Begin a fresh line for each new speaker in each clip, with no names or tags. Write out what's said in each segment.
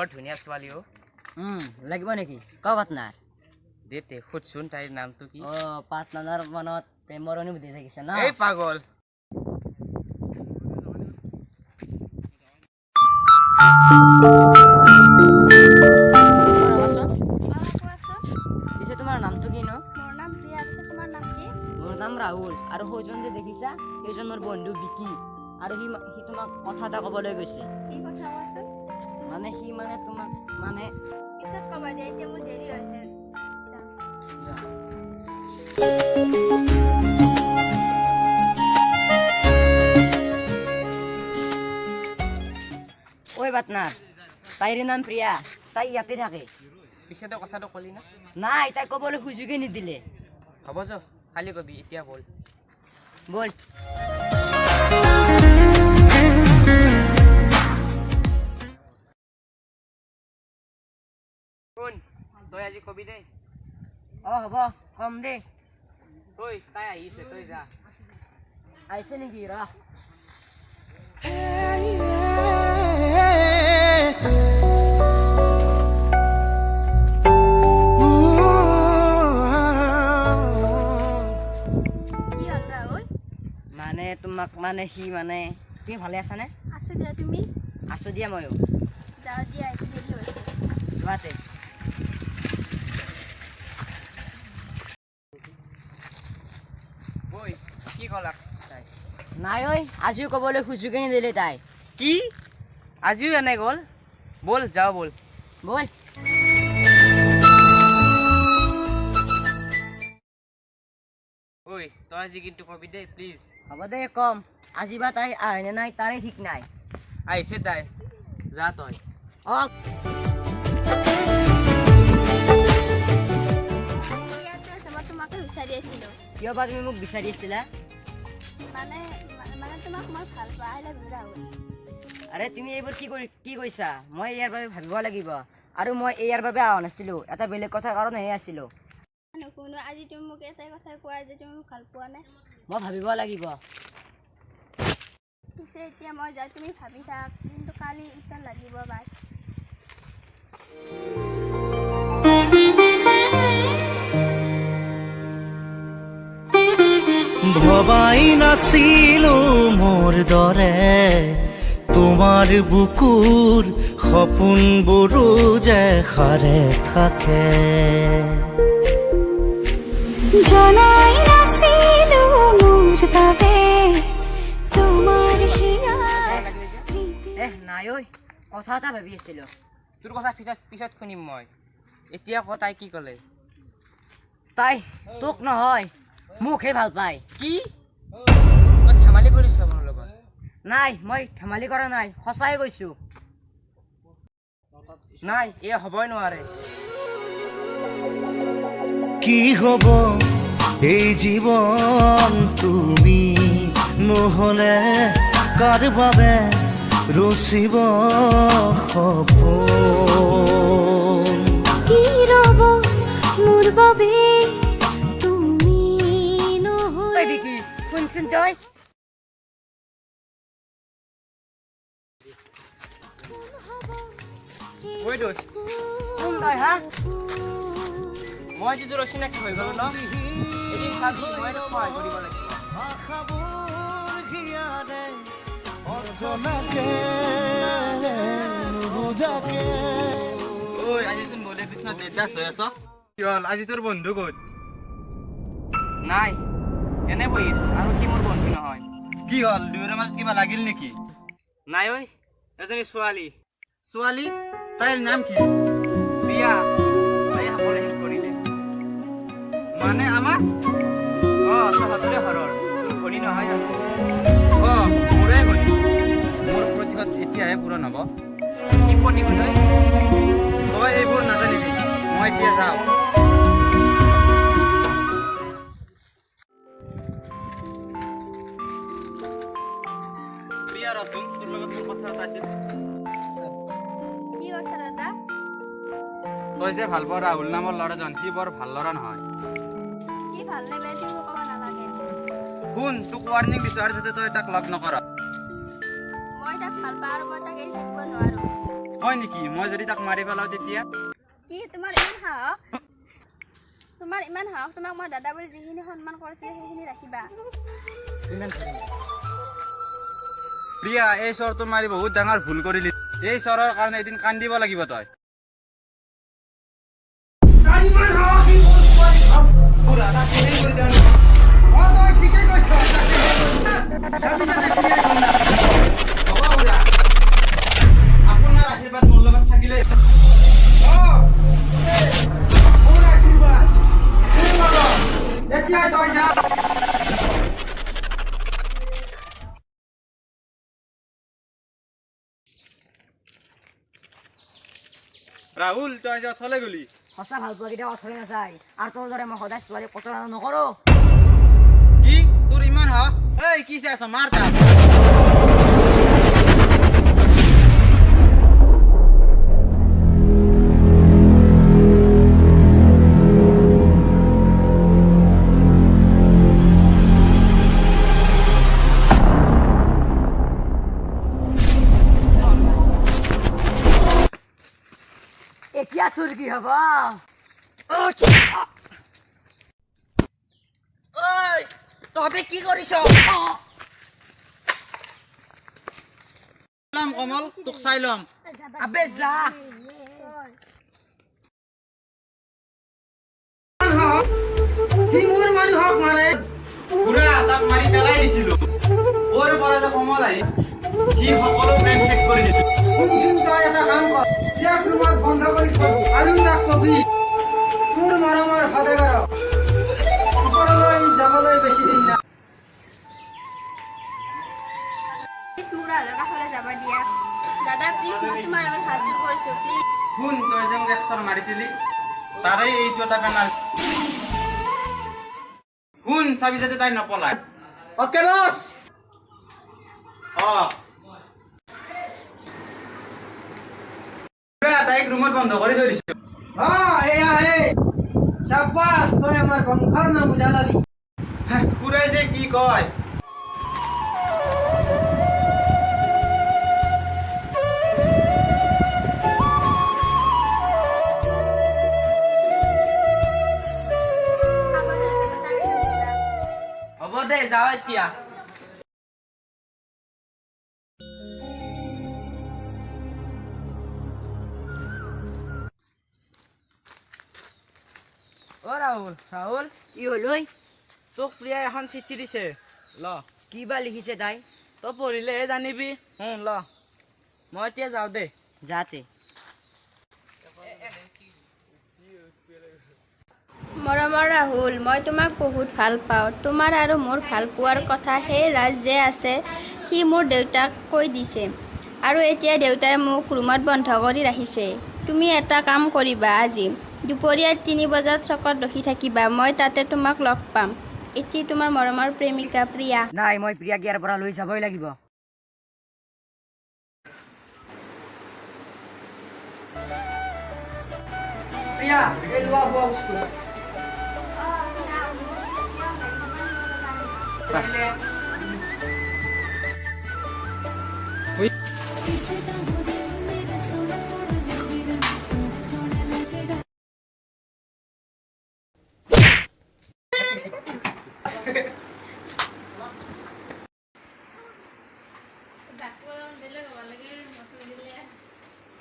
বৰ ধুনীয়া ছোৱালী অ'
উম লাগিব নেকি? ক পাটনাৰ?
দে তে সুধচোন তাইৰ নামটো কি?
অ পাটনাৰৰ মনত প্ৰেমৰ অনুভূতি থাকিছে ন?
এই পাগল।
ৰ'বাচোন। পিছে তোমাৰ নামটো কি ন?
মোৰ নাম প্ৰিয়া পিছে তোমাৰ নাম
মোৰ নাম ৰাহুল। আৰু সৌজন যে দেখিছা সেইজন মোৰ বন্ধু বিকি আৰু সি সি তোমাক কথা এটা ক'বলৈ গৈছে।
কি কথা কোৱাচোন?
মানে সি মানে তোমাক মানে
পিছত ক'বা দিয়া এতিয়া মোৰ দেৰি হৈছে যাওঁ।
ঐ পাটনাৰ তাইৰ নাম প্ৰিয়া তাই ইয়াতে থাকে
পিছে তই কথাটো ক'লি না
নাই তাই ক'বলৈ সুযোগে নিদিলে
হ'ব যা কালি কবি এতিয়া বল
বল
তই কবি দেই।
অ হ'ব কম দেই।
তই তাই আহিছে তই যা।
আহিছে নেকি ৰ?
কি হ'ল ৰাহুল?
মানে তোমাক মানে সি মানে তুমি ভালে আছানে?
আছো দিয়া তুমি?
আছো দিয়া ময়ো
যাওঁ দিয়া দেৰি হৈছে।
যোৱাতে
ঐ কি ক'লা? তাই।
নাই ঐ আজিও ক'বলৈ সুযোগে নিদিলে তাই।
কি? আজিও এনে গ'ল? ব'ল যাওঁ ব'ল।
বল।
ঐ তই আজি কিন্তু কবি দেই প্লিজ
হ'ব দে কম। আজি বা তাই আহেনে নাই তাৰে ঠিক নাই।
আহিছে তাই। যা তই।
অ
মই ইয়াতে তোমাকে বিচাৰি আছিলোঁ।
কিয় বা তুমি মোক বিচাৰি আছিলা?
মানে মানে তোমাক মই ভালো ইউ
আৰে তুমি এইবোৰ কি কৰি কি কৈছা? মই ইয়াৰ বাবে ভাবিব লাগিব। আৰু মই ইয়াৰ বাবে অহা নাছিলোঁ। এটা বেলেগ কথাৰ কাৰণেহে আছিলোঁ।
নুশুনো আজি তুমি মোক এটাই কথা কোৱা যে তুমি মোক ভালো পোৱা নাই
মই ভাবিব লাগিব।
পিছে এতিয়া মই যাওঁ তুমি ভাবি থাক কিন্তু কালি ইমান লাগিব বাই
ভবাই নাছিলো মোৰ দৰে তোমাৰ বুকুৰ সপোনবোৰো যে সাৰে থাকে।
জনাই নাছিলো মোৰ বাবে। তোমাৰ
এহ নাই ঐ কথা এটা ভাবি আছিলোঁ।
তোৰ কথা পিছত পিছত শুনিম মই। এতিয়া ক তাই কি ক'লে?
তাই তোক নহয়। মোকহে ভালো পায়।
কি? তই ধেমালি কৰিছ মোৰ লগত।
নাই মই ধেমালি কৰা নাই সঁচাই কৈছোঁ।
নাই এই হ'বই নোৱাৰে।
কি হ'ব এই জীৱন তুমি? নহ'লে কাৰ বাবে ৰচিব সপোন?
কি ৰব মোৰ বাবে?
শুনচোন তই
ঐ দোস্ত
শুন তই হা?
মই যিটো অচিনাকি হৈ গ'লো ন? এদিন চাবি মই সহায় কৰিব লাগিব
আজিচোন বলে কৃষ্ণ দেৱদাস হৈ আছ কি হ'ল? আজি তোৰ বন্ধু ক'ত
নাই। এনে বহি আছো আৰু সি মোৰ বন্ধু নহয়।
কি হ'ল? দুয়োৰে মাজত কিবা লাগিল নেকি?
নাই ঐ এজনী ছোৱালী।
ছোৱালী? তাইৰ নাম কি?
বিয়া। তাই খাবলৈ শেষ কৰিলে।
মানে আমাৰ?
অঁ তহঁতৰে ঘৰৰ তোৰ ভনী নহয় জানো?
অঁ মোৰে ভনী। মোৰ প্ৰতিশোধ এতিয়াহে পূৰণ হ'ব।
কি
তই এইবোৰ নাজানিবি। মই এতিয়া যাওঁ। কথা এটা আছিল
কি দাদা
তই যে ভাল পোৱা ৰাহুল নামৰ ল'ৰাজন সি বৰ ভাল ল'ৰা নহয়
কি ভাল নে বেয়া ক'ব নালাগে
শুন তোক ৱাৰ্ণিং দিছো আৰু যাতে তই তাক লগ নকৰ
মই তাক ভাল পাওঁ আৰু মই তাক এৰি থাকিব নোৱাৰো
হয় নেকি মই যদি তাক মাৰি পেলাওঁ তেতিয়া
কি তোমাৰ ইমান সাহস তোমাৰ ইমান সাহস তোমাক মই দাদা বুলি যিখিনি সন্মান কৰিছিলোঁ সেইখিনি ৰাখিবা
প্ৰিয়া, এই চৰটো মাৰি বহুত ডাঙৰ ভুল কৰিলি। এই চৰৰ কাৰণে এদিন কান্দিব লাগিব তই। আপোনাৰ আশীৰ্বাদ মোৰ লগত থাকিলেই ৰাহুল তই যে অথলে গলি?
সঁচা ভাল পোৱা কেইটা অথলে নাযায়। আৰু তোৰ দৰে মই সদায় ছোৱালী প্ৰতাৰণা নকৰো।
কি? তোৰ ইমান হ? এই কি চাই আছ? মাৰ তাক
এতিয়া তোৰ কি হব কি কৰিছ
ল'ম কমল তোক চাই ল'ম
আবে যা
পুৰা তাক মাৰি পেলাই দিছিলো ক'ৰ পৰা যে কমল আহি সি সকলো প্ৰেম শেষ কৰি দিছিল
শুনচোন তই এটা কাম কৰ ইয়াক ৰুমত বন্ধ কৰি থবি আৰু তাক কবি। তোৰ মৰমৰ সদাগৰ ওপৰলৈ যাবলৈ বেছি দিন নাই
প্লিজ মোক ৰাহুলৰ কাষলৈ যাব দিয়া। দাদা প্লিজ মই তোমাৰ লগত হাত যোৰ কৰিছোঁ প্লিজ।
শুন তই যে মোক মাৰিছিলি তাৰে এইটো এটা পেনাল শুন চাবি যাতে তাই নপলায়।
অকে বছ
অ। বন্ধ কৰি থৈ দিছো
অ এয়া হে চাব্বাছ তই আমাৰ বংশৰ নাম উজালাবি
খুৰাই যে কি কয়?
হ'ব দে যাওঁ এতিয়া ৰাহুল ৰাহুল
কি হ'ল ঐ
তোক প্ৰিয়াই এখন চিঠি দিছে ল
কি বা লিখিছে তাই
তই পঢ়িলেহে জানিবি শুন ল মই এতিয়া যাওঁ দে
যাতে
মৰমৰ ৰাহুল মই তোমাক বহুত ভাল পাওঁ। তোমাৰ আৰু মোৰ ভাল পোৱাৰ কথা সেই ৰাজ যে আছে সি মোৰ দেউতাক কৈ দিছে। আৰু এতিয়া দেউতাই মোক ৰুমত বন্ধ কৰি ৰাখিছে। তুমি এটা কাম কৰিবা আজি। দুপৰীয়া তিনি বজাত চকত ৰখি থাকিবা। মই তাতে তোমাক লগ পাম। এটি তোমাৰ মৰমৰ প্ৰেমিকা প্ৰিয়া।
নাই মই প্ৰিয়াক ইয়াৰ পৰা লৈ যাবই লাগিব। প্ৰিয়া এই লোৱা বস্তু।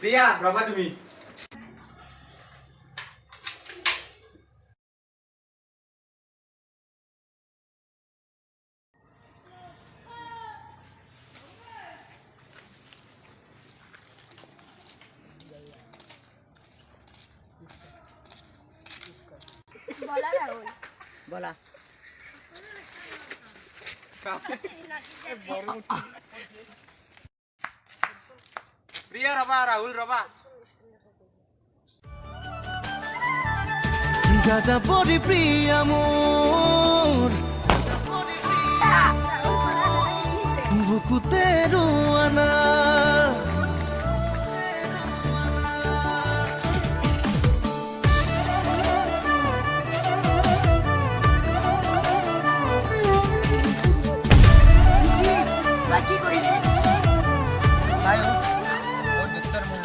প্ৰিয়া ৰবা তুমি
বলা ৰাহুল
বলা
প্ৰিয়া ৰবা ৰাহুল ৰবা
যা যা পরি প্রিয়া মোর বুকুতে রুয়ানা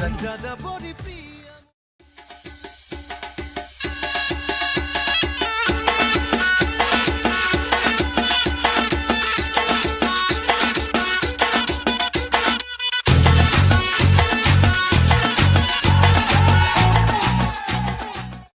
কি